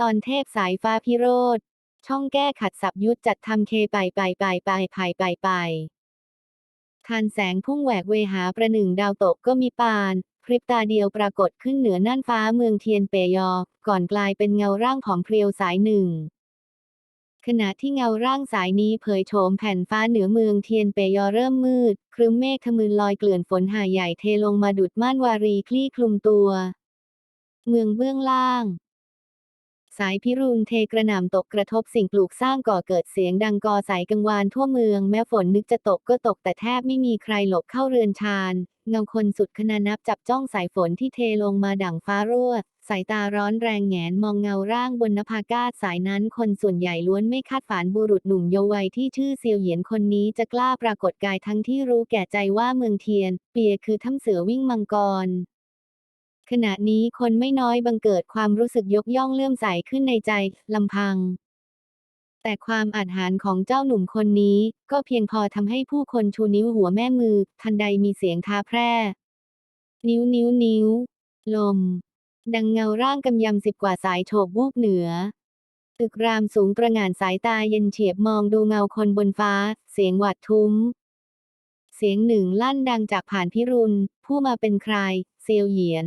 ตอนเทพสายฟ้าพิโรธ ช่องแก้ขัดสับยุทธจัดทำเคไปไปไปไปไปไปไปทานแสงพุ่งแหวกเวหาประหนึ่งดาวตกก็มีปาน พริบตาเดียวปรากฏขึ้นเหนือน่านฟ้าเมืองเทียนเปยอ ก่อนกลายเป็นเงาร่างของเพรียวสายหนึ่ง ขณะที่เงาร่างสายนี้เผยโฉมแผ่นฟ้าเหนือเมืองเทียนเปยอเริ่มมืด ครึ้มเมฆขมึนลอยเกลื่อนฝนหาใหญ่เทลงมาดุดม่านวารีคลี่คลุมตัว เมืองเบื้องล่าง สายพิรุณเทกระหน่ำตกกระทบสิ่งปลูกสร้างก่อเกิดเสียงดังกอสายกังวานทั่วเมือง แม้ฝนนึกจะตกก็ตกแต่แทบไม่มีใครหลบเข้าเรือนชานเงาคนสุดขนานับจับจ้องสายฝนที่เทลงมาดั่งฟ้ารั่วสายตาร้อนแรงแงนมองเงาร่างบนนภากาศสายนั้นคนส่วนใหญ่ล้วนไม่คาดฝันบุรุษหนุ่มเยาว์วัยที่ชื่อเซียวเหยียนคนนี้จะกล้าปรากฏกายทั้งที่รู้แก่ใจว่าเมืองเทียน เปียคือถ้ำเสือวิ่งมังกร ขณะนี้คนไม่น้อยบังเกิดความรู้สึกยกย่องเลื่อมใสขึ้นในใจลำพัง แต่ความอาจหารของเจ้าหนุ่มคนนี้ ก็เพียงพอทำให้ผู้คนชูนิ้วหัวแม่มือ ทันใดมีเสียงท้าแพร่ นิ้วนิ้วนิ้ว ลม ดังเงาร่างกำยำสิบกว่าสายโฉบวูบเหนือตึกรามสูงตระหง่านสายตาเย็นเฉียบมองดูเงาคนบนฟ้า เสียงหวัดทุ้ม เสียงหนึ่งลั่นดังจากผ่านพิรุณ ผู้มาเป็นใคร เซียวเหยียน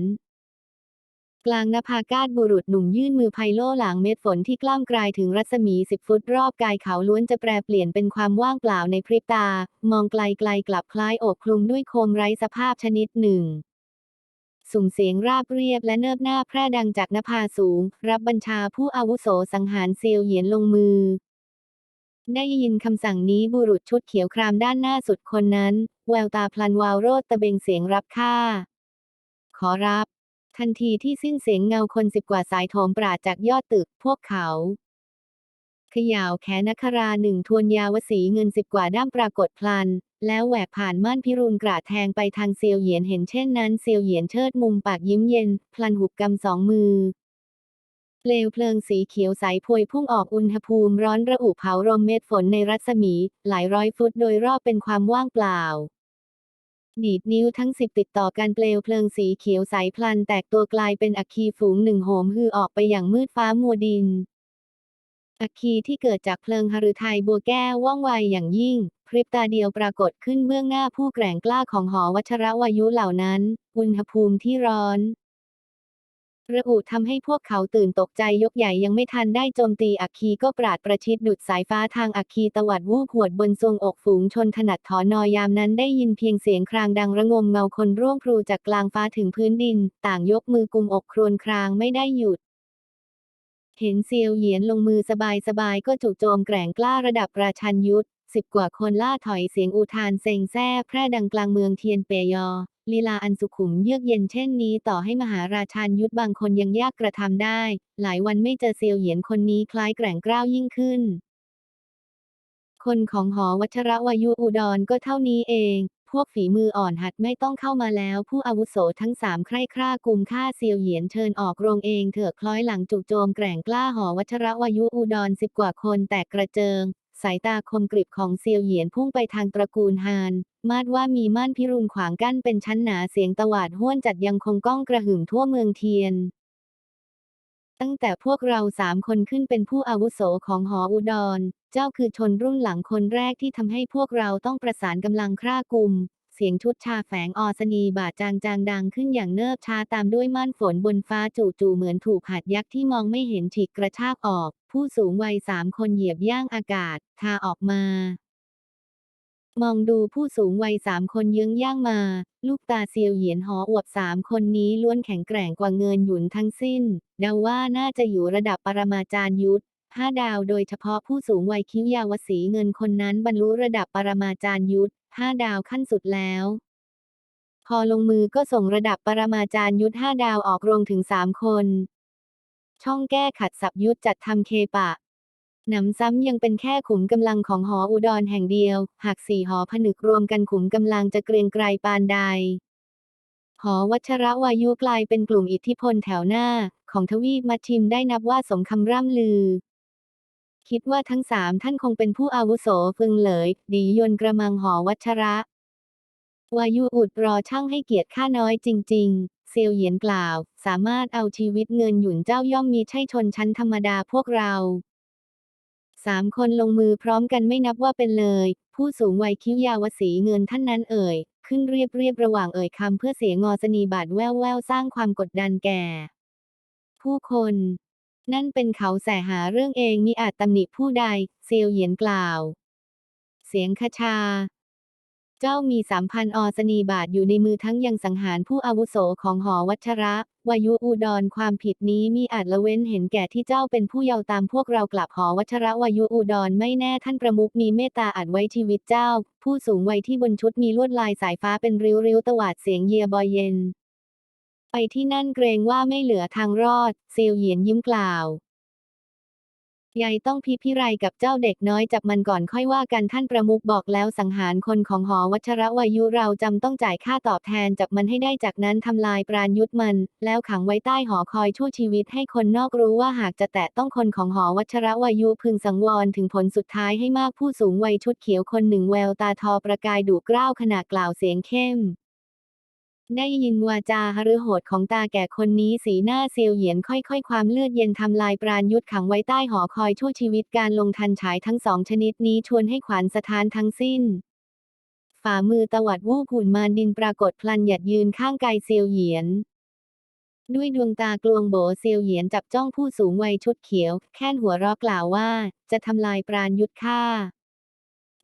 ลางนภากาศบุรุษหนุ่มยื่นมือไพโล่หลังเม็ดฝนที่กล้ามกลายถึงรัศมีสิบฟุตรอบกายเขาล้วนจะแปรเปลี่ยนเป็นความว่างเปล่าในพริบตา มองไกลไกลกลับคล้ายโอบคลุมด้วยโคมไร้สภาพชนิดหนึ่ง สุ่มเสียงราบเรียบและเนิบหน้าแพร่ดังจากนภาสูง รับบัญชาผู้อาวุโสสังหารเซียวเหยียนลงมือ ได้ยินคำสั่งนี้บุรุษชุดเขียวครามด้านหน้าสุดคนนั้น แววตาพลันวาวโรดตะเบงเสียงรับค่า ขอรับ ทันทีที่สิ้นเสียงเงาคนสิบกว่าสายโถมปราดจากยอดตึกพวกเขาขยาวแขนนคราหนึ่งทวนยาวสีเงินสิบกว่าด้ามปรากฏพลัน แล้วแหวกผ่านม่านพิรุณกราดแทงไปทางเซียวเหยียนเห็นเช่นนั้นเซียวเหยียนเชิดมุมปากยิ้มเย็น พลันหุบกำสองมือ เปลวเพลิงสีเขียวใสพวยพุ่งออกอุณหภูมิร้อนระอุเผารมเม็ดฝนในรัศมี หลายร้อยฟุตโดยรอบเป็นความว่างเปล่า ดีดนิ้วทั้งสิบติดต่อกันเปลวเพลิงสีเขียวใสพลันแตกตัวกลายเป็นอัคคีฝูงหนึ่งโหมฮือออกไปอย่างมืดฟ้ามัวดิน อัคคีที่เกิดจากเพลิงหฤทัยบัวแก้วว่องไวอย่างยิ่ง พริบตาเดียวปรากฏขึ้นเบื้องหน้าผู้แกร่งกล้าของหอวัชรวายุเหล่านั้น อุณหภูมิที่ร้อน ระอุทำให้พวกเขาตื่นตกใจยกใหญ่ยังไม่ทันได้โจมตีอัคคีก็ปราดประชิดดุดสายฟ้าทางอัคคีตวัดวูบหวดบนทรงอกฝูงชนถนัดถอนอยามนั้นได้ยินเพียงเสียงครางดังระงมเงาคนร่วงพลูจากกลางฟ้าถึงพื้นดิน ต่างยกมือกุมอกครวญครางไม่ได้หยุดเห็นเซียวเหยียนลงมือสบายๆก็จู่โจมแกร่งกล้าระดับราชันยุทธสิบกว่าคนล่าถอยเสียงอุทานเซ็งแซ่แพร่ดังกลางเมืองเทียนเปยอ ลีลาอันสุขุมเยือกเย็นเช่นนี้ต่อให้มหาราชานยุทธบางคนยังยากกระทำได้ หลายวันไม่เจอเซียวเหยียนคนนี้คล้ายแกร่งกล้าวยิ่งขึ้น คนของหอวัชรวายุอุดรก็เท่านี้เอง พวกฝีมืออ่อนหัดไม่ต้องเข้ามาแล้ว ผู้อาวุโสทั้งสามใคร่คร่ากุมฆ่าเซียวเหยียนเชิญออกโรงเองเถอะคล้อยหลังจู่โจมแกร่งกล้าหอวัชรวายุอุดรสิบกว่าคนแตกกระเจิง สายตาคมกริบของเซียวเหยียนพุ่งไปทางตระกูลฮาน มาดว่ามีม่านพิรุณขวางกั้นเป็นชั้นหนาเสียงตวาดห้วนจัดยังคงก้องกระหึ่มทั่วเมืองเทียน ตั้งแต่พวกเราสามคนขึ้นเป็นผู้อาวุโสของหออุดร เจ้าคือชนรุ่นหลังคนแรกที่ทำให้พวกเราต้องประสานกำลังคร่ากลุ่มเสียงชุดชาแฝงอสนีบาดจางจางดังขึ้นอย่างเนิบช้าตามด้วยม่านฝนบนฟ้าจู่ๆเหมือนถูกหัดยักษ์ที่มองไม่เห็นฉีกกระชากออก ผู้สูงวัยสามคนเหยียบย่างอากาศ ทาออกมา มองดูผู้สูงวัยสามคนยื้องย่างมา ลูกตาเซียวเหยียนหออวบสามคนนี้ล้วนแข็งแกร่งกว่าเงินหยุนทั้งสิ้นเดาว่าน่าจะอยู่ระดับปรมาจารย์ยุทธห้าดาวโดยเฉพาะผู้สูงวัยคิ้วยาวสีเงินคนนั้นบรรลุระดับปรมาจารย์ยุทธห้าดาวขั้นสุดแล้ว พอลงมือก็ส่งระดับปรมาจารย์ยุทธห้าดาวออกโรงถึงสามคน ช่องแก้ขัดสับยุทธจัดทำเคปะ หนำซ้ำยังเป็นแค่ขุมกำลังของหออุดรแห่งเดียว หากสี่หอผนึกรวมกันขุมกำลังจะเกรียงไกรปานใด หอวัชระวายุกลายเป็นกลุ่มอิทธิพลแถวหน้า ของทวีปมัชชิมได้นับว่าสมคำร่ำลือคิดว่าทั้งสามท่านคงเป็นผู้อาวุโสฟึงเลย ดียนกระมังหอวัชระ วายุอุดรอช่างให้เกียรติข้าน้อยจริง ๆ เซียวเหยียนกล่าว สามารถเอาชีวิตเงินหยุนเจ้าย่อมมีใช่ชนชั้นธรรมดาพวกเราสามคนลงมือพร้อมกันไม่นับว่าเป็นเลย ผู้สูงวัยคิ้วยาวสีเงินท่านนั้นเอ่ย ขึ้นเรียบเรียบระหว่างเอ่ยคำเพื่อเสียงอสนีบาดแววแววสร้างความกดดันแก่ ผู้คน นั่นเป็นเขาแสหาเรื่องเองมิอาจตำหนิผู้ใด เซียวเหยียนกล่าว เสียงคชา เจ้ามีสามพันอสนีบาทอยู่ในมือทั้งยังสังหารผู้อาวุโสของหอวัชระ วายุอุดรความผิดนี้มีอาจละเว้นเห็นแก่ที่เจ้าเป็นผู้เยาว์ตามพวกเรากลับหอวัชระวายุอุดรไม่แน่ท่านประมุขมีเมตตาอาจไว้ชีวิตเจ้า ผู้สูงวัยที่บนชุดมีลวดลายสายฟ้าเป็นริ้วริ้วๆตวาดเสียงเยียบอยเย็น ไปที่นั่นเกรงว่าไม่เหลือทางรอด เซียวเหยียนยิ้มกล่าว ยายต้องพิพิไรกับเจ้าเด็กน้อยจับมันก่อนค่อยว่ากันท่านประมุขบอกแล้วสังหารคนของหอวัชระวายุเราจำต้องจ่ายค่าตอบแทนจับมันให้ได้จากนั้นทำลายปราณยุทธมัน แล้วขังไว้ใต้หอคอยชั่วชีวิตให้คนนอกรู้ว่าหากจะแตะต้องคนของหอวัชระวายุพึงสังวรถึงผลสุดท้ายให้มากผู้สูงวัยชุดเขียวคนหนึ่งแววตาทอประกายดุกร้าวขณะกล่าวเสียงเข้ม ได้ยินวาจาหรือโหดของตาแก่คนนี้สีหน้าเซียวเหยียนค่อยๆ ความเลือดเย็นทำลายปราณยุทธขังไว้ใต้หอคอยชั่วชีวิตการลงทันฉายทั้งสองชนิดนี้ชวนให้ขวัญสถานทั้งสิ้น ฝ่ามือตวัดวูบหุ่นมารดินปรากฏพลันหยัดยืนข้างกายเซียวเหยียน ด้วยดวงตากลวงโบเซียวเหยียนจับจ้องผู้สูงวัยชุดเขียว แค่นหัวเรอกล่าวว่า จะทำลายปราณยุทธฆ่า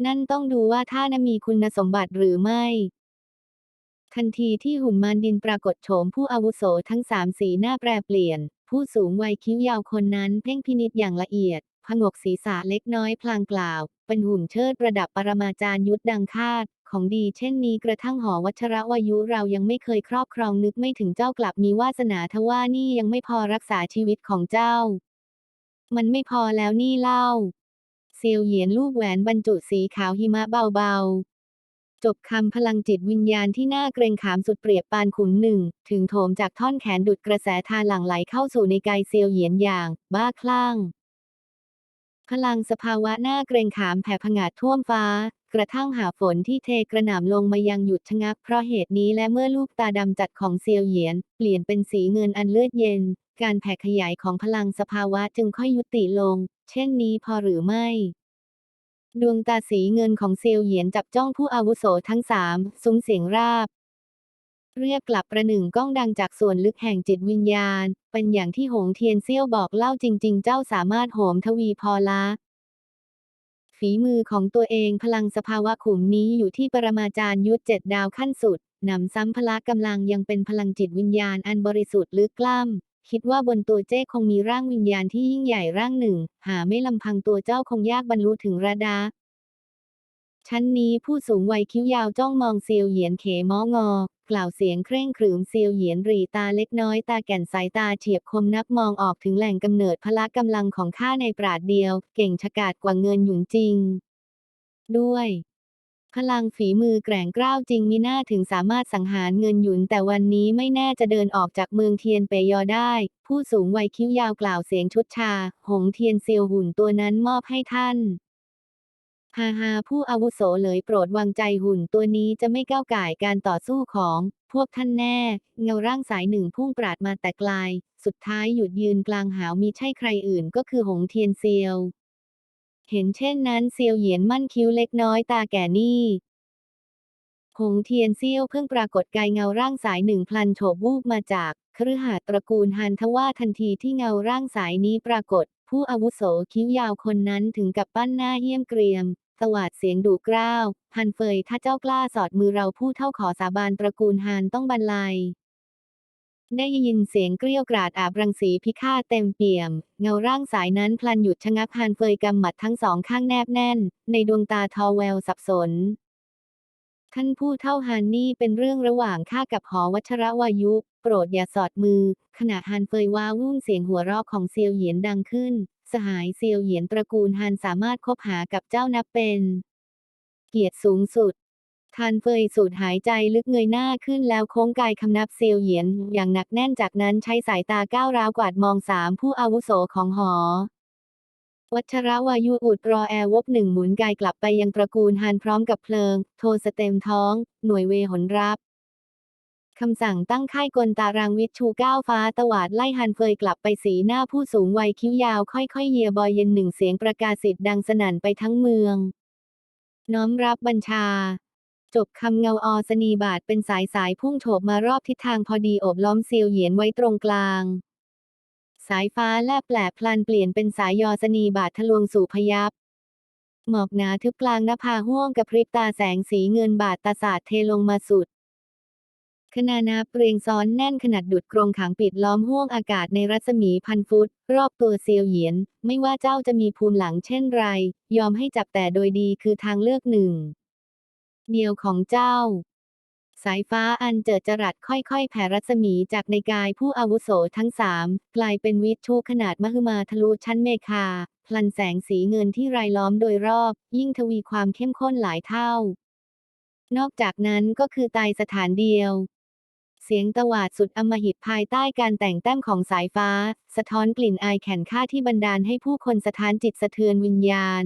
นั่นต้องดูว่าท่านมีคุณสมบัติหรือไม่ ทันทีที่หุ่นมารดินปรากฏโฉมผู้อาวุโสทั้งสามสีหน้าแปรเปลี่ยน ผู้สูงวัยคิ้วยาวคนนั้นเพ่งพินิจอย่างละเอียด ผงกศีรษะเล็กน้อยพลางกล่าว เป็นหุ่นเชิดประดับปรมาจารย์ยุทธดังคาด ของดีเช่นนี้กระทั่งหอวัชระวายุเรายังไม่เคยครอบครองนึกไม่ถึงเจ้ากลับมีวาสนาทว่านี่ยังไม่พอรักษาชีวิตของเจ้า มันไม่พอแล้วนี่เล่าเซียวเหยียนลูกแหวนบรรจุสีขาวหิมะเบาๆ จบคำพลังจิตวิญญาณที่น่าเกรงขามสุดเปรียบปานขุนหนึ่ง ถึงโถมจากท่อนแขนดุดกระแสทานหลั่งไหลเข้าสู่ในกายเซียวเหยียนอย่าง บ้าคลั่ง พลังสภาวะหน้าเกรงขามแผ่ผงาดท่วมฟ้า กระทั่งหาฝนที่เทกระหน่ำลงมายังหยุดชะงัก เพราะเหตุนี้และเมื่อลูกตาดำจัดของเซียวเหยียน เปลี่ยนเป็นสีเงินอันเลือดเย็น การแผ่ขยายของพลังสภาวะจึงค่อยยุติลง เช่นนี้พอหรือไม่ ดวงตาสีเงินของเซียวเหยียนจับจ้องผู้อาวุโสทั้งสามซุ้มเสียงราบ เรียบกลับประหนึ่งก้องดังจากส่วนลึกแห่งจิตวิญญาณ เป็นอย่างที่หงเทียนเซี่ยวบอกเล่าจริง ๆ เจ้าสามารถโหมทวีพอละฝีมือของตัวเองพลังสภาวะขุมนี้อยู่ที่ปรมาจารย์ยุทธเจ็ดดาวขั้นสุด หนำซ้ำพละกำลังยังเป็นพลังจิตวิญญาณอันบริสุทธิ์ลึกกล้ำ คิดว่าบนตัวเจ้คงมีร่างวิญญาณที่ยิ่งใหญ่ร่างหนึ่ง หาไม่ลำพังตัวเจ้าคงยากบรรลุถึงระดาชั้นนี้ผู้สูงวัยคิ้วยาวจ้องมองเซียวเหยียนเขมองอ กล่าวเสียงเคร่งขรึมเซียวเหยียนรีตาเล็กน้อยตาแก่นสายตาเฉียบคมนักมองออกถึงแหล่งกำเนิดพละกำลังของข้าในปราดเดียว เก่งฉกาจกว่าเงินหยุนจริง ด้วย พลังฝีมือแกร่งกร้าวจริงมีหน้าถึงสามารถสังหารเงินหยุนแต่วันนี้ไม่แน่จะเดินออกจากเมืองเทียนเปยอได้ ผู้สูงวัยคิ้วยาวกล่าวเสียงชุดชา หงเทียนเซียวหุ่นตัวนั้นมอบให้ท่านฮาฮาผู้อาวุโสเลยโปรดวางใจหุ่นตัวนี้จะไม่ก้าวก่ายการต่อสู้ของ พวกท่านแน่ เงาร่างสายหนึ่งพุ่งปราดมาแต่ไกล สุดท้ายหยุดยืนกลางหาวมีใช่ใครอื่นก็คือหงเทียนเซียว เห็นเช่นนั้นเซียวเหยียนมั่นคิ้วเล็กน้อยตาแก่นี่หงเทียนเซี่ยวเพิ่งปรากฏกายเงาร่างสายหนึ่งพลันโฉบวูบมาจากคฤหาสตระกูลฮันทว่าทันทีที่เงาร่างสายนี้ปรากฏ ผู้อาวุโสคิ้วยาวคนนั้นถึงกับปั้นหน้าเหี้ยมเกรียมตวาดเสียงดุกร้าวฮันเฟยถ้าเจ้ากล้าสอดมือเราผู้เท่าขอสาบานตระกูลฮันต้องบรรลัย ได้ยินเสียงเกลี้ยวกราดอาบรังสีพิฆาตเต็มเปี่ยม เงาร่างสายนั้นพลันหยุดชะงักฮันเฟยกำหมัดทั้งสองข้างแนบแน่น ในดวงตาทอแววสับสน ท่านผู้เท่าฮันนี่เป็นเรื่องระหว่างข้ากับหอวัชระวายุ โปรดอย่าสอดมือ ขณะฮันเฟยว้าวุ่นเสียงหัวเราะของเซียวเหยียนดังขึ้น สหายเซียวเหยียนตระกูลฮันสามารถคบหากับเจ้านับเป็น เกียรติสูงสุด ทันเฟยสูดหายใจลึกเงยหน้าขึ้นแล้วโค้งกายคำนับเซียวเหยียน อย่างหนักแน่นจากนั้นใช้สายตาก้าวร้าวกวาดมองสามผู้อาวุโสของหอ วัชระวายุอุดรอแอร์วบหนึ่งหมุนกายกลับไปยังตระกูลฮันพร้อมกับเพลิง โทสเต็มท้อง หน่วยเวหนรับคำสั่งตั้งค่ายกลตารางวิทชูก้าวฟ้าตวาดไล่ฮันเฟยกลับไปสีหน้าผู้สูงวัยคิ้วยาวค่อยๆเยียบอยเย็นหนึ่งเสียงประกาศสิทธิ์ดังสนั่นไปทั้งเมือง น้อมรับบัญชา จบคำเงาอสนีบาทเป็นสายสายพุ่งโฉบมารอบทิศทางพอดีโอบล้อมเซียวเหยียนไว้ตรงกลาง สายฟ้าแลบแปลพลันเปลี่ยนเป็นสายยอสนีบาททะลวงสู่พยับหมอกหนาทึบกลางนภาห้วงกับพริบตาแสงสีเงินบาทตาสาดเทลงมาสุดขนานาเปรียงซ้อนแน่นขนาดดุดกรงขังปิดล้อมห้วงอากาศในรัศมีพันฟุต รอบตัวเซียวเหยียน ไม่ว่าเจ้าจะมีภูมิหลังเช่นไร ยอมให้จับแต่โดยดีคือทางเลือกหนึ่ง เดียวของเจ้า สายฟ้าอันเจิดจรัสค่อยๆ แผ่รัศมีจากในกายผู้อาวุโสทั้งสามกลายเป็นวิชูขนาดมหึมาทะลุชั้นเมฆาพลันแสงสีเงินที่รายล้อมโดยรอบ ยิ่งทวีความเข้มข้นหลายเท่า นอกจากนั้นก็คือตายสถานเดียวเสียงตวาดสุดอำมหิตภายใต้การแต่งแต้มของสายฟ้า สะท้อนกลิ่นอายแข็นค่าที่บันดาลให้ผู้คนสถานจิตสะเทือนวิญญาณ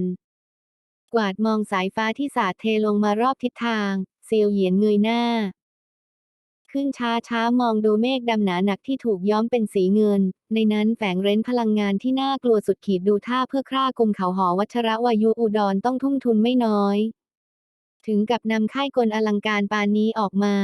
กวาดมองสายฟ้าที่สาดเทลงมารอบทิศทาง เซียวเหยียนเงยหน้า ขึ้นช้าช้ามองดูเมฆดำหนาหนักที่ถูกย้อมเป็นสีเงิน ในนั้นแฝงเร้นพลังงานที่น่ากลัวสุดขีดดูท่าเพื่อคร่ากลุ่มเขาหอวัชระวายุอุดรต้องทุ่มทุนไม่น้อย ถึงกับนำค่ายกลอลังการปานนี้ออกมา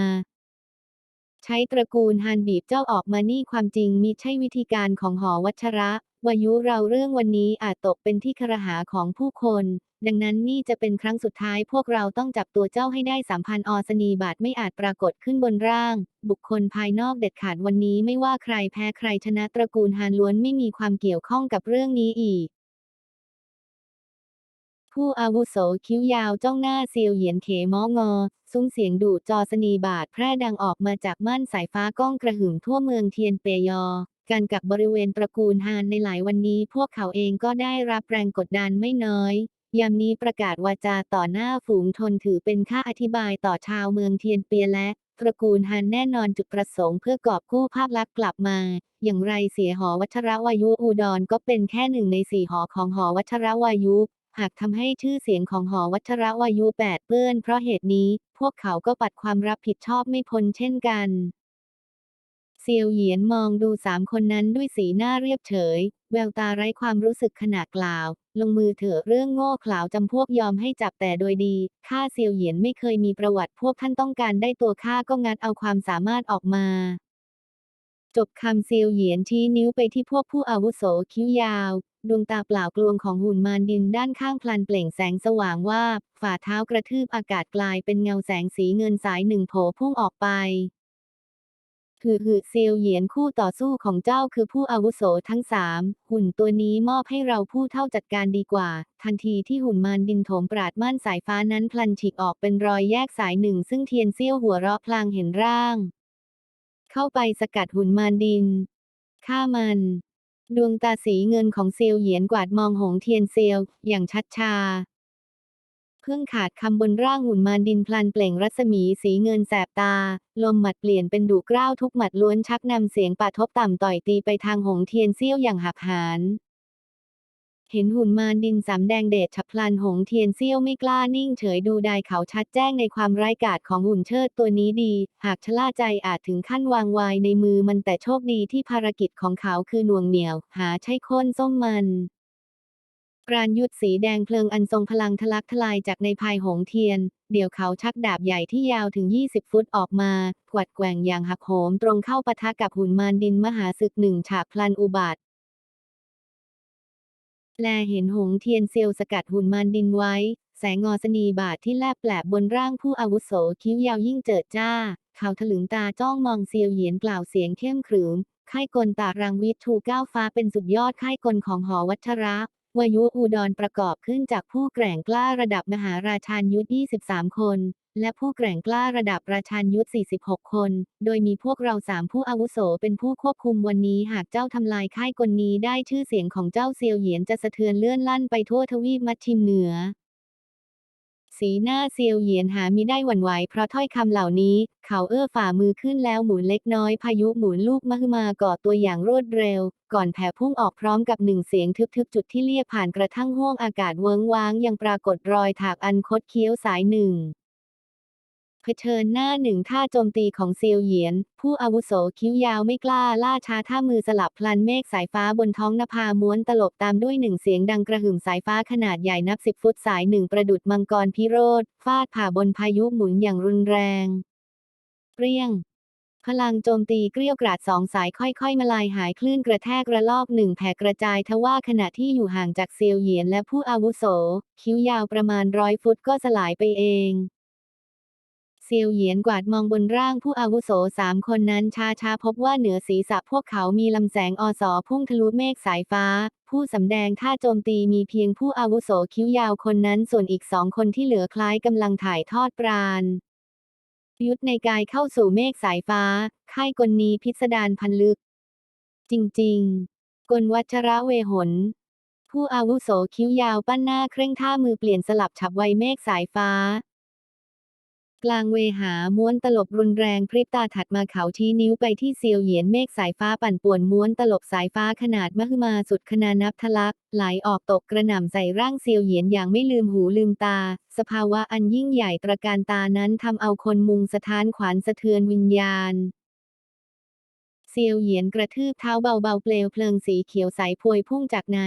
ใช้ตระกูลฮานบีบเจ้าออกมานี่ความจริงมิใช่วิธีการของหอวัชระ วายุเราเรื่องวันนี้อาจตกเป็นที่ครหาของผู้คน ดังนั้นนี่จะเป็นครั้งสุดท้ายพวกเราต้องจับตัวเจ้าให้ได้สามพันออสนีบาทไม่อาจปรากฏขึ้นบนร่าง บุคคลภายนอกเด็ดขาดวันนี้ไม่ว่าใครแพ้ใครชนะตระกูลฮานล้วนไม่มีความเกี่ยวข้องกับเรื่องนี้อีกผู้อาวุโสคิ้วยาวจ้องหน้าเซียวเหยียนเขมองอ ซุ้มเสียงดูดจอสนีบาทแพร่ดังออกมาจากม่านสายฟ้าก้องกระหึ่มทั่วเมืองเทียนเปยอ การกับบริเวณตระกูลฮานในหลายวันนี้ พวกเขาเองก็ได้รับแรงกดดันไม่น้อยยามนี้ประกาศวาจาต่อหน้าฝูงชนถือเป็นค่าอธิบายต่อชาวเมืองเทียนเปียและตระกูลฮันแน่นอนจุดประสงค์เพื่อกอบกู้ภาพลักษณ์กลับมา อย่างไรเสียหอวัชรวายุอุดรก็เป็นแค่หนึ่งในสี่หอของหอวัชรวายุ หากทำให้ชื่อเสียงของหอวัชรวายุแปดเปื้อนเพราะเหตุนี้ พวกเขาก็ปัดความรับผิดชอบไม่พ้นเช่นกัน เซียวเหยียนมองดูสามคนนั้นด้วยสีหน้าเรียบเฉย แววตาไร้ความรู้สึกขณะกล่าว ลงมือเถอะเรื่องโง่เขลาจำพวกยอมให้จับแต่โดยดีข้าเซียวเหยียนไม่เคยมีประวัติพวกท่านต้องการได้ตัวข้าก็งัดเอาความสามารถออกมา จบคำเซียวเหยียนชี้นิ้วไปที่พวกผู้อาวุโสคิ้วยาวดวงตาเปล่ากลวงของหุ่นมารดินด้านข้างพลันเปล่งแสงสว่างว่า ฝ่าเท้ากระทืบอากาศกลายเป็นเงาแสงสีเงินสายหนึ่งโผล่พุ่งออกไป หือหือเซียวเหยียนคู่ต่อสู้ของเจ้าคือผู้อาวุโสทั้งสามหุ่นตัวนี้มอบให้เราผู้เท่าจัดการดีกว่า ทันทีที่หุ่นมารดินโถมปราดม่านสายฟ้านั้นพลันฉีกออกเป็นรอยแยกสายหนึ่ง ซึ่งเทียนเซี่ยวหัวเราะพลางเห็นร่าง เข้าไปสกัดหุ่นมารดินฆ่ามันดวงตาสีเงินของเซียวเหยียนกวาดมองหงเทียนเซียว อย่างชัดชา เพิ่งขาดคำบนร่างหุ่นมารดินพลันเปล่งรัศมีสีเงินแสบตา ลมหมัดเปลี่ยนเป็นดุกร้าวทุกหมัดล้วนชักนำเสียงปะทบต่ำต่อยตีไปทางหงเทียนเซี่ยวอย่างหักหานเห็นหุ่นมารดินสำแดงเดชฉับพลันหงเทียนเซี่ยวไม่กล้านิ่งเฉยดูดายเขาชัดแจ้งในความร้ายกาจของหุ่นเชิดตัวนี้ดี หากชะล่าใจอาจถึงขั้นวางวายในมือมันแต่โชคดีที่ภารกิจของเขาคือหน่วงเหนียว หาใช่ค้นส้มมัน ปราณยุทธสีแดงเพลิงอันทรงพลังทะลักทลายจากในภายหงเทียน เดี๋ยวเขาชักดาบใหญ่ที่ยาวถึง 20 ฟุตออกมา กวัดแกว่งอย่างหักโหมตรงเข้าปะทะกับหุ่นมารดินมหาศึกหนึ่งฉากพลันอุบัติแลเห็นหงเทียนเซียวสกัดหุ่นมารดินไว้ แสงงอสนีบาทที่แลบแปลบบนร่างผู้อาวุโสคิ้วยาวยิ่งเจิดจ้า เขาถลึงตาจ้องมองเซียวเหยียนกล่าวเสียงเข้มขรึมค่ายกลตารังวิทูก้าวฟ้าเป็นสุดยอดค่ายกลของหอวัชระ วายุอุดรประกอบขึ้นจากผู้แกร่งกล้าระดับมหาราชายุทธ 23 คน และผู้แกร่งกล้าระดับราชายุทธ 46 คน โดยมีพวกเราสามผู้อาวุโสเป็นผู้ควบคุมวันนี้หากเจ้าทำลายค่ายกลนี้ได้ชื่อเสียงของเจ้าเซียวเหยียนจะสะเทือนเลื่อนลั่นไปทั่วทวีปมัชชิมเหนือ สีหน้าเซียวเหยียนหามิได้หวั่นไหวเพราะถ้อยคำเหล่านี้ เขาเอื้อฝ่ามือขึ้นแล้วหมุนเล็กน้อยพายุหมุนลูกมหึมาก่อตัวอย่างรวดเร็ว ก่อนแผ่พุ่งออกพร้อมกับหนึ่งเสียงทึบๆจุดที่เลียผ่านกระทั่งห้วงอากาศเวิ้งว้างยังปรากฏรอยถากอันคดเคี้ยวสายหนึ่ง เผชิญหน้าหนึ่งท่าโจมตีของเซียวเหยียน ผู้อาวุโสคิ้วยาวไม่กล้าล่าช้าท่ามือสลับพลันเมฆสายฟ้าบนท้องนภาม้วนตลบตามด้วยหนึ่งเสียงดังกระหึ่มสายฟ้าขนาดใหญ่นับสิบฟุตสายหนึ่งประดุดมังกรพิโรธฟาดผ่าบนพายุหมุนอย่างรุนแรง เปรี้ยงพลังโจมตีเกลี้ยวกราดสองสายค่อยๆมาลายหายคลื่นกระแทกระลอกหนึ่งแผ่กระจายทว่าขณะที่อยู่ห่างจากเซียวเหยียนและผู้อาวุโส คิ้วยาวประมาณร้อยฟุตก็สลายไปเอง เซียวเหยียนกวาดมองบนร่างผู้อาวุโสสามคนนั้นชาชาพบว่าเหนือศีรษะพวกเขามีลำแสงอสอพุ่งทะลุเมฆสายฟ้า ผู้สำแดงท่าโจมตีมีเพียงผู้อาวุโสคิ้วยาวคนนั้นส่วนอีกสองคนที่เหลือคล้ายกำลังถ่ายทอดปราณยุทธในกายเข้าสู่เมฆสายฟ้า ค่ายกลนีพิสดารพันลึก จริง ๆ กลวัชระเวหน ผู้อาวุโสคิ้วยาวปั้นหน้าเคร่งท่ามือเปลี่ยนสลับฉับไวเมฆสายฟ้า กลางเวหาม้วนตลบรุนแรงพริบตาถัดมาเขาชี้นิ้วไปที่เซียวเหยียนเมฆสายฟ้าปั่นป่วนม้วนตลบสายฟ้าขนาดมหึมาสุดขนานับทะลัก ไหลออกตกกระหน่ำใส่ร่างเซียวเหยียนอย่างไม่ลืมหูลืมตา สภาวะอันยิ่งใหญ่ตระการตานั้นทำเอาคนมุงสถานขวานสะเทือนวิญญาณเซียวเหยียนกระทืบเท้าเบาๆเปลวเพลิงสีเขียวใสพวยพุ่งจากใน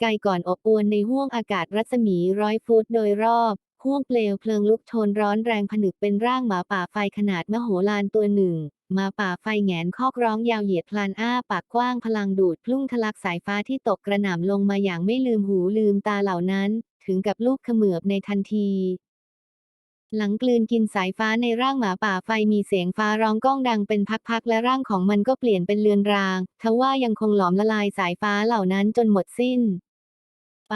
ไกลก่อนอบอวนในห้วงอากาศรัศมีร้อยฟุตโดยรอบ ห้วงเปลวเพลิงลุกโชนร้อนแรงผนึกเป็นร่างหมาป่าไฟขนาดมโหฬารตัวหนึ่งหมาป่าไฟแหงนคอกร้องยาวเหยียดพลันอ้าปากกว้างพลังดูดพลุ่งทะลักสายฟ้าที่ตกกระหน่ำลงมาอย่างไม่ลืมหูลืมตาเหล่านั้น ถึงกับลูกเขมือบในทันทีหลังกลืนกินสายฟ้าในร่างหมาป่าไฟมีเสียงฟ้าร้องก้องดังเป็นพักๆและร่างของมันก็เปลี่ยนเป็นเลือนราง ทว่ายังคงหลอมละลายสายฟ้าเหล่านั้นจนหมดสิ้น ไป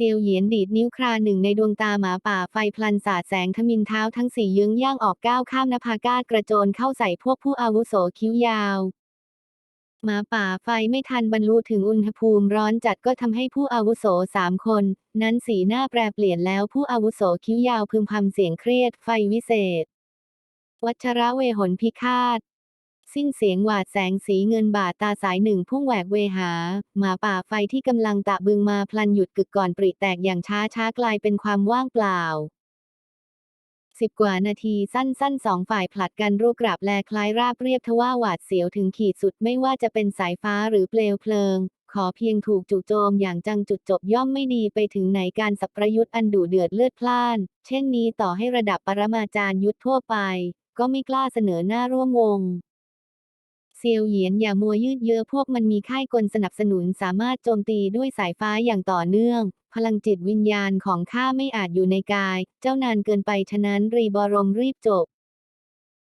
เซียวเหยียนดีดนิ้วคราหนึ่งในดวงตาหมาป่าไฟพลันสาดแสงทมินเท้าทั้งสี่ยึงย่างออกก้าวข้ามนภากาศกระโจนเข้าใส่พวกผู้อาวุโสคิ้วยาวหมาป่าไฟไม่ทันบรรลุถึงอุณหภูมิร้อนจัดก็ทำให้ผู้อาวุโสสามคน นั้นสีหน้าแปรเปลี่ยนแล้วผู้อาวุโสคิ้วยาวพึมพำเสียงเครียดไฟวิเศษ วัชระเวหนพิฆาต สิ้นเสียงหวาดแสงสีเงินบาทตาสายหนึ่งพุ่งแหวกเวหา หมาป่าไฟที่กำลังตะบึงมาพลันหยุดกึกก่อนปริแตกอย่างช้าช้ากลายเป็นความว่างเปล่าสิบกว่านาทีสั้นๆสองฝ่ายผลัดกันรูกราบแลคล้ายราบเรียบทว่าหวาดเสียวถึงขีดสุดไม่ว่าจะเป็นสายฟ้าหรือเปลวเพลิง ขอเพียงถูกจู่โจมอย่างจังจุดจบย่อมไม่ดีไปถึงไหนการสับประยุทธ์อันดุเดือดเลือดพล่าน เช่นนี้ต่อให้ระดับปรมาจารย์ยุทธทั่วไป ก็ไม่กล้าเสนอหน้าร่วมวง เซียวเหยียนอย่ามัวยืดเยื้อพวกมันมีค่ายกลสนับสนุนสามารถโจมตีด้วยสายฟ้าอย่างต่อเนื่อง พลังจิตวิญญาณของข้าไม่อาจอยู่ในกาย เจ้านานเกินไปฉะนั้นรีบรมรีบจบ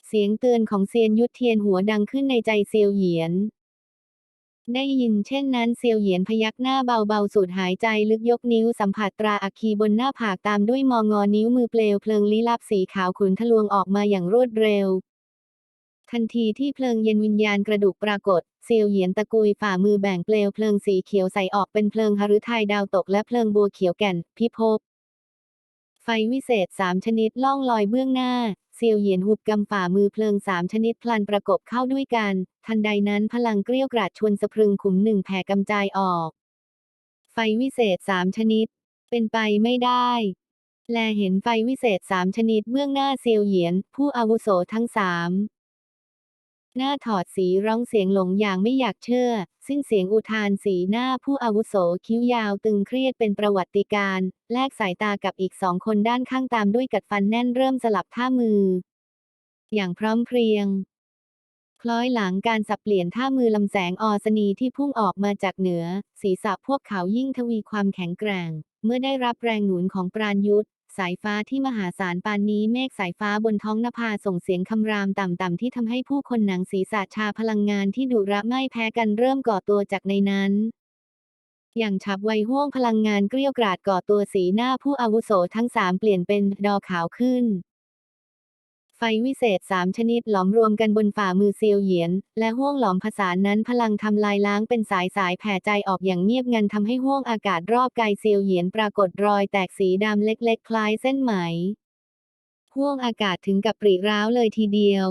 เสียงเตือนของเซียนยุทธเทียนหัวดังขึ้นในใจเซียวเหยียนได้ยินเช่นนั้นเซียวเหยียนพยักหน้าเบาๆสูดหายใจลึกยกนิ้วสัมผัสตราอัคคีบนหน้าผากตามด้วยมองอนิ้วมือเปลวเพลิงลี้ลับสีขาวขุนทะลวงออกมาอย่างรวดเร็ว ทันทีที่เพลิงเย็นวิญญาณกระดูกปรากฏเซียวเหยียนตะกุยฝ่ามือแบ่งเปลวเพลิงสีเขียวใสออกเป็นเพลิงหฤทัยดาวตกและเพลิงบัวเขียวแก่นพิภพไฟวิเศษสามชนิดล่องลอยเบื้องหน้าเซียวเหยียนหุบกำฝ่ามือเพลิงสามชนิดพลันประกบเข้าด้วยกัน ทันใดนั้นพลังเกลี้ยวกราดชวนสะพรึงขุมหนึ่งแผ่กำจายออก ไฟวิเศษสามชนิด เป็นไปไม่ได้ แลเห็นไฟวิเศษสามชนิดเบื้องหน้าเซียวเหยียน ผู้อาวุโสทั้งสาม หน้าถอดสีร้องเสียงหลงอย่างไม่อยากเชื่อซึ่งเสียงอุทานสีหน้าผู้อาวุโสคิ้วยาวตึงเครียดเป็นประวัติการณ์แลกสายตากับอีกสองคนด้านข้างตามด้วยกัดฟันแน่นเริ่มสลับท่ามือ อย่างพร้อมเพรียง คล้อยหลังการสับเปลี่ยนท่ามือลำแสงออสนีที่พุ่งออกมาจากเหนือ ศีรษะพวกเขายิ่งทวีความแข็งแกร่ง เมื่อได้รับแรงหนุนของปราณยุทธ สายฟ้าที่มหาศาลปานนี้เมฆสายฟ้าบนท้องนภาส่งเสียงคำรามต่ำๆที่ทำให้ผู้คนหนังศีรษะชาพลังงานที่ดุระไม่แพ้กันเริ่มก่อตัวจากในนั้น อย่างฉับไวห้วงพลังงานเกลี้ยกราดก่อตัวสีหน้าผู้อาวุโสทั้งสามเปลี่ยนเป็นดอขาวขึ้น ไฟวิเศษสามชนิดหลอมรวมกันบนฝ่ามือเซียวเหยียน และห้วงหลอมผสานนั้นพลังทำลายล้างเป็นสายสายแผ่ใจออกอย่างเงียบงันทำให้ห้วงอากาศรอบกายเซียวเหยียนปรากฏรอยแตกสีดำเล็กๆ คล้ายเส้นไหม ห้วงอากาศถึงกับปริร้าวเลยทีเดียว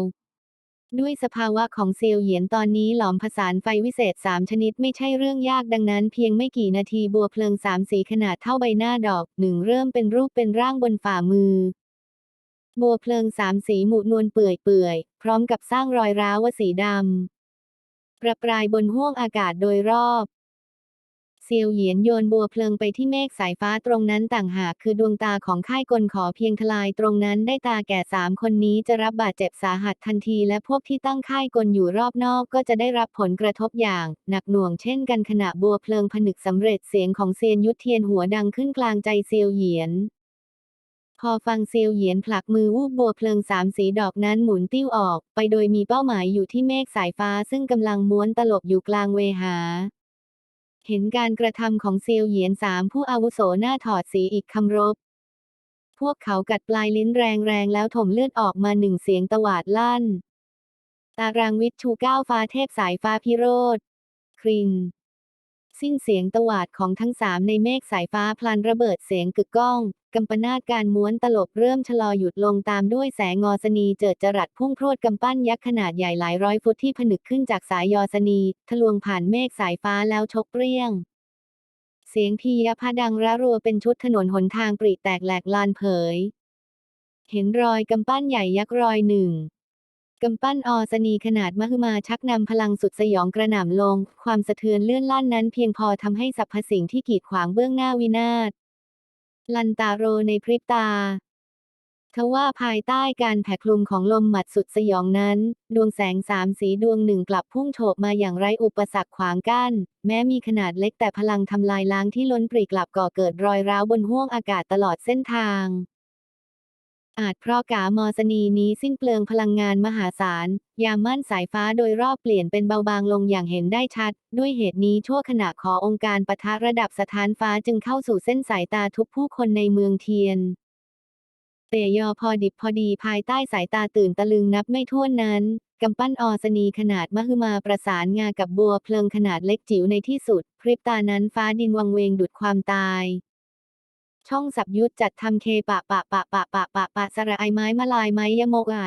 ด้วยสภาวะของเซียวเหยียนตอนนี้หลอมผสานไฟวิเศษสามชนิดไม่ใช่เรื่องยากดังนั้นเพียงไม่กี่นาทีบัวเพลิงสามสีขนาดเท่าใบหน้าดอกหนึ่งเริ่มเป็นรูปเป็นร่างบนฝ่ามือ บัวเพลิงสามสีหมุนวลเปื่อยเปื่อยๆพร้อมกับสร้างรอยร้าววสีดำประปรายบนห้วงอากาศโดยรอบ เซียวเหยียนโยนบัวเพลิงไปที่เมฆสายฟ้าตรงนั้นต่างหากคือดวงตาของค่ายกลขอเพียงทลายตรงนั้นได้ตาแก่สามคนนี้จะรับบาดเจ็บสาหัสทันที และพวกที่ตั้งค่ายกลอยู่รอบนอกก็จะได้รับผลกระทบอย่าง หนักหน่วงเช่นกันขณะบัวเพลิงผนึกสำเร็จเสียงของเซียนยุทธเทียนหัวดังขึ้นกลางใจเซียวเหยียน พอฟังเซียวเหยียนผลักมือวูบบัวเพลิงสามสีดอกนั้นหมุนติ้วออก ไปโดยมีเป้าหมายอยู่ที่เมฆสายฟ้าซึ่งกำลังม้วนตลบอยู่กลางเวหา เห็นการกระทำของเซียวเหยียนสามผู้อาวุโสหน้าถอดสีอีกคำรบ พวกเขากัดปลายลิ้นแรงๆแล้วถมเลือดออกมาหนึ่งเสียงตวาดลั่น ตารางวิทชูก้าวฟ้าเทพสายฟ้าพิโรธคริน สิ้นเสียงตวาดของทั้งสามในเมฆสายฟ้าพลันระเบิดเสียงกึกก้องกำปนาตการม้วนตลบเริ่มชะลอหยุดลงตามด้วยแสงงอสนีเจิดจรัสพุ่งพรวดกำปั้นยักษ์ขนาดใหญ่หลายร้อยฟุตที่ผนึกขึ้นจากสายยอสนีทะลวงผ่านเมฆสายฟ้าแล้วชกเปรี้ยง เสียงพียพาดังระรัวเป็นชุดถนนหนทางปริแตกแหลกลานเผย เห็นรอยกำปั้นใหญ่ยักษ์รอยหนึ่ง กำปั้นออสนีขนาดมหึมาชักนำพลังสุดสยองกระหน่ำลง ความสะเทือนเลื่อนลั่นนั้นเพียงพอทำให้สรรพสิ่งที่กีดขวางเบื้องหน้าวินาศลันตาโรในพริบตาทว่าภายใต้การแผ่คลุมของลมหมัดสุดสยองนั้น ดวงแสงสามสีดวงหนึ่งกลับพุ่งโฉบมาอย่างไร้อุปสรรคขวางกั้น แม้มีขนาดเล็กแต่พลังทำลายล้างที่ล้นปรีกลับก่อเกิดรอยร้าวบนห้วงอากาศตลอดเส้นทาง อาจเพราะกามอสนีนี้สิ้นเปลืองพลังงานมหาศาล ยามมั่นสายฟ้าโดยรอบเปลี่ยนเป็นเบาบางลงอย่างเห็นได้ชัด ด้วยเหตุนี้ชั่วขณะขอองค์การปะทะระดับสถานฟ้าจึงเข้าสู่เส้นสายตาทุกผู้คนในเมืองเทียน เตยอพอดิบพอดีภายใต้สายตาตื่นตะลึงนับไม่ถ้วนนั้นกำปั้นออสนีขนาดมหึมาประสานงากับบัวเพลิงขนาดเล็กจิ๋วในที่สุด พริบตานั้นฟ้าดินวังเวงดุดความตาย ช่องสับยุทธจัดทำเคปะปะปะปะปะปะปะสระไอไม้มาลายไม้ยะโมกไอ